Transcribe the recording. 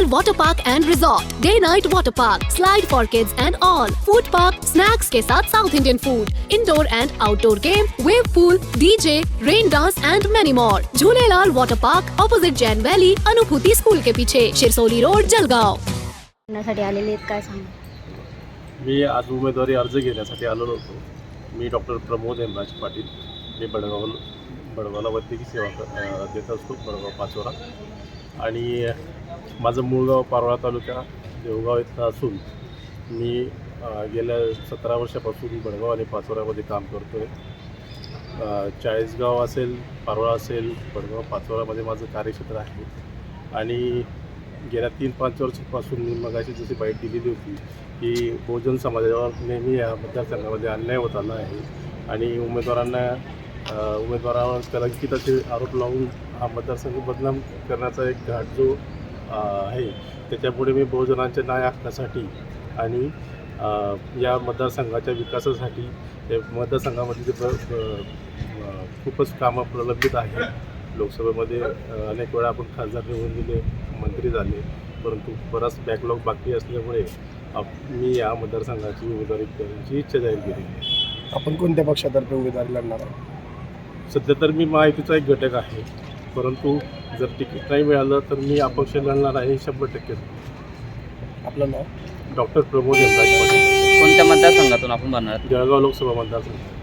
Jhulelal Water Park and Resort, Day Night Water Park, Slide for Kids and all, Food Park, Snacks के साथ South Indian food, Indoor and Outdoor game, Wave pool, DJ, Rain dance and many more. Jhulelal Water Park, opposite Jain Valley, Anubhuti school के पीछे, Shirsoli road, Jalgaon. करण्यासाठी आलेले आहेत काय सांगा मी आज उमेदवारी अर्ज़ घेण्यासाठी आलेलो होतो मी डॉक्टर प्रमोद हेमराज पाटील मी बडगाव बडगावला वैद्यकीय सेवा देत असतो बडगाव पाचोरा. आणि माझं मूळ गाव पारोळा तालुका देवगाव इथं असून मी गेल्या सतरा वर्षापासून बडगाव आणि पाचोऱ्यामध्ये काम करतो आहे चाळीसगाव असेल पारोळा असेल बडगाव पाचोरामध्ये माझं कार्यक्षेत्र आहे. आणि गेल्या तीन पाच वर्षापासून मी मगाशी जशी बाईट दिलेली होती की बहुजन समाजावर नेहमी या मतदारसंघामध्ये अन्याय होत आला आहे. आणि उमेदवारांना उमेदवारावर कलंकित असे आरोप लावून हा मतदारसंघ बदनाम करण्याचा एक घाट जो आहे त्याच्यापुढे मी बहुजनांच्या न्याय हक्कासाठी आणि या मतदारसंघाच्या विकासासाठी मतदारसंघामध्ये जे प्र खूपच कामं प्रलंबित आहेत. लोकसभेमध्ये अनेक वेळा आपण खासदार निवडून दिले मंत्री झाले परंतु बराच बॅकलॉग बाकी असल्यामुळे आप- मी या मतदारसंघाची उमेदवारी करण्याची इच्छा जाहीर केली आपण कोणत्या पक्षातर्फे उमेदवारी लढणार आहोत? सध्या तर मी महायुतीचा एक घटक आहे. परंतु जर तिकीट नाही मिळालं तर मी अपक्ष लढणार आहे शंभर टक्के. आपलं नाव? डॉक्टर प्रमोद यमराज पाटील कोणत्या मतदारसंघातून आपण? जळगाव लोकसभा मतदारसंघ.